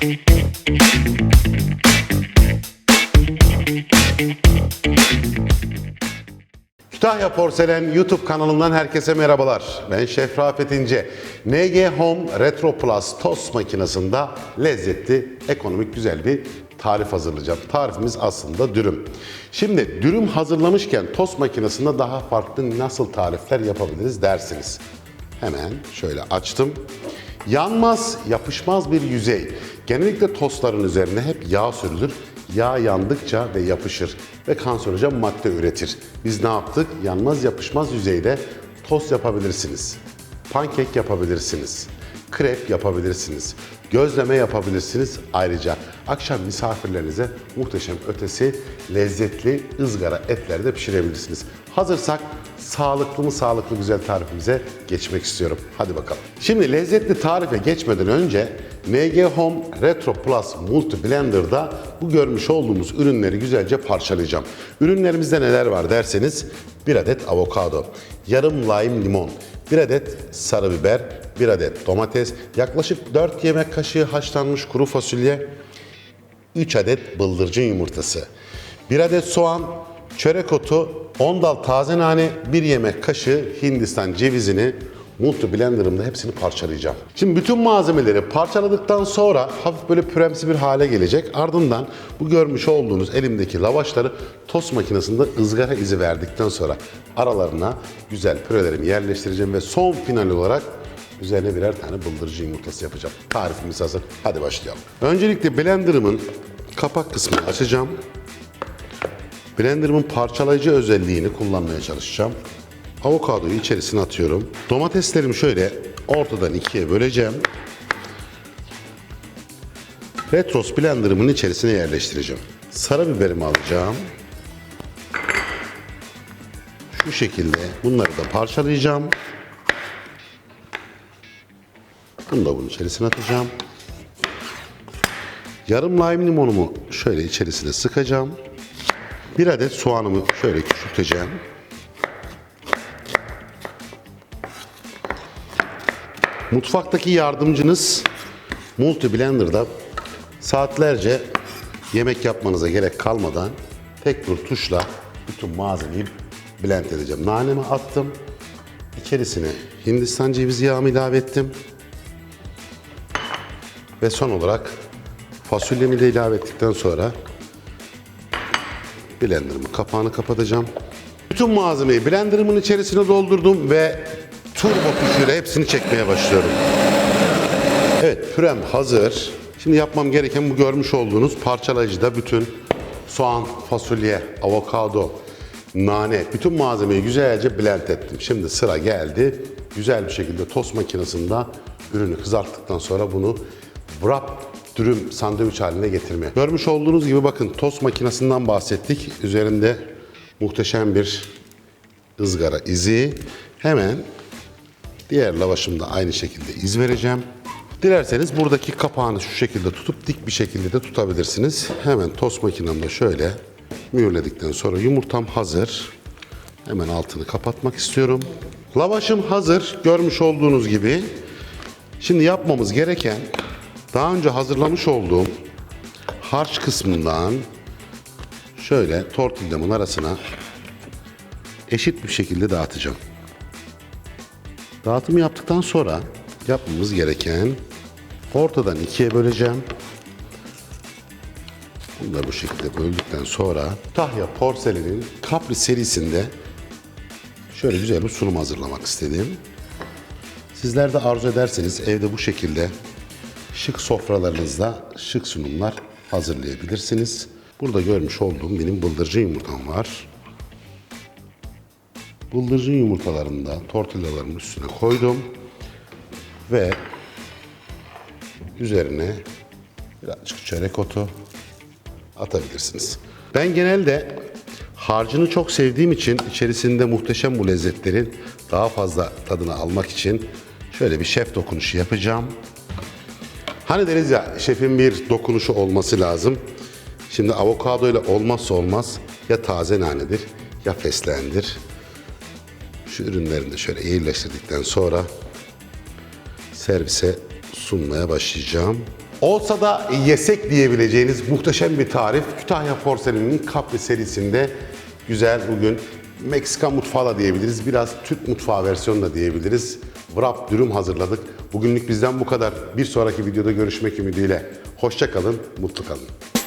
Thank Kütahya Porselen YouTube kanalından herkese merhabalar. Ben Şef Rafet İnce. NG Home Retro Plus tost makinesinde lezzetli, ekonomik güzel bir tarif hazırlayacağım. Tarifimiz aslında dürüm. Şimdi dürüm hazırlamışken tost makinesinde daha farklı nasıl tarifler yapabiliriz dersiniz. Hemen şöyle açtım. Yanmaz, yapışmaz bir yüzey. Genellikle tostların üzerine hep yağ sürülür. Yağ yandıkça ve yapışır ve kanserojen madde üretir. Biz ne yaptık? Yanmaz yapışmaz yüzeyde tost yapabilirsiniz. Pankek yapabilirsiniz. Krep yapabilirsiniz. Gözleme yapabilirsiniz. Ayrıca akşam misafirlerinize muhteşem ötesi lezzetli ızgara etler de pişirebilirsiniz. Hazırsak sağlıklı mı sağlıklı güzel tarifimize geçmek istiyorum. Hadi bakalım. Şimdi lezzetli tarife geçmeden önce MG Home Retro Plus Multi Blender'da bu görmüş olduğumuz ürünleri güzelce parçalayacağım. Ürünlerimizde neler var derseniz bir adet avokado, yarım lime limon, bir adet sarı biber, bir adet domates, yaklaşık 4 yemek kaşığı haşlanmış kuru fasulye, 3 adet bıldırcın yumurtası, 1 adet soğan, çörek otu, 10 dal taze nane, 1 yemek kaşığı Hindistan cevizini multi blenderımda hepsini parçalayacağım. Şimdi bütün malzemeleri parçaladıktan sonra hafif böyle püremsi bir hale gelecek. Ardından bu görmüş olduğunuz elimdeki lavaşları tost makinesinde ızgara izi verdikten sonra aralarına güzel pürelerimi yerleştireceğim ve son final olarak Üzerine birer tane bıldırıcı yumurtası yapacağım. Tarifimiz hazır. Hadi başlayalım. Öncelikle blenderımın kapak kısmını açacağım. Blenderımın parçalayıcı özelliğini kullanmaya çalışacağım. Avokadoyu içerisine atıyorum. Domateslerimi şöyle ortadan ikiye böleceğim. Retros blenderımın içerisine yerleştireceğim. Sarı biberimi alacağım. Şu şekilde bunları da parçalayacağım. Bunu da bunun içerisine atacağım. Yarım lime limonumu şöyle içerisine sıkacağım. Bir adet soğanımı şöyle küçülteceğim. Mutfaktaki yardımcınız Multi Blender'da saatlerce yemek yapmanıza gerek kalmadan tek bir tuşla bütün malzemeyi blend edeceğim. Nanemi attım. İçerisine Hindistan cevizi yağımı ilave ettim. Ve son olarak fasulyemi de ilave ettikten sonra blenderımın kapağını kapatacağım. Bütün malzemeyi blenderımın içerisine doldurdum ve turbo püfürle hepsini çekmeye başlıyorum. Evet pürem hazır. Şimdi yapmam gereken bu görmüş olduğunuz parçalayıcıda bütün soğan, fasulye, avokado, nane, bütün malzemeyi güzelce blend ettim. Şimdi sıra geldi. Güzel bir şekilde tost makinesinde ürünü kızarttıktan sonra bunu wrap dürüm sandviç haline getirmeye. Görmüş olduğunuz gibi bakın tost makinesinden bahsettik. Üzerinde muhteşem bir ızgara izi. Hemen diğer lavaşımda aynı şekilde iz vereceğim. Dilerseniz buradaki kapağını şu şekilde tutup dik bir şekilde de tutabilirsiniz. Hemen tost makinemde şöyle mühürledikten sonra yumurtam hazır. Hemen altını kapatmak istiyorum. Lavaşım hazır. Görmüş olduğunuz gibi. Şimdi yapmamız gereken daha önce hazırlamış olduğum harç kısmından şöyle tortillamın arasına eşit bir şekilde dağıtacağım. Dağıtımı yaptıktan sonra yapmamız gereken ortadan ikiye böleceğim. Bunu da bu şekilde böldükten sonra Tahya Porselen'in Capri serisinde şöyle güzel bir sunum hazırlamak istedim. Sizler de arzu ederseniz evde bu şekilde şık sofralarınızda şık sunumlar hazırlayabilirsiniz. Burada görmüş olduğum benim bıldırcın yumurtam var. Bıldırcın yumurtalarını da tortillaların üstüne koydum. Ve üzerine birazcık çörek otu atabilirsiniz. Ben genelde harcını çok sevdiğim için içerisinde muhteşem bu lezzetlerin daha fazla tadını almak için şöyle bir şef dokunuşu yapacağım. Hani deriz ya şefin bir dokunuşu olması lazım. Şimdi avokado ile olmazsa olmaz ya taze nanedir ya fesleğendir. Şu ürünlerini şöyle iyileştirdikten sonra servise sunmaya başlayacağım. Olsa da yesek diyebileceğiniz muhteşem bir tarif. Kütahya Porselen'in Capri serisinde güzel bugün Meksika mutfağı da diyebiliriz. Biraz Türk mutfağı versiyonu da diyebiliriz. Wrap dürüm hazırladık. Bugünlük bizden bu kadar. Bir sonraki videoda görüşmek ümidiyle. Hoşça kalın, mutlu kalın.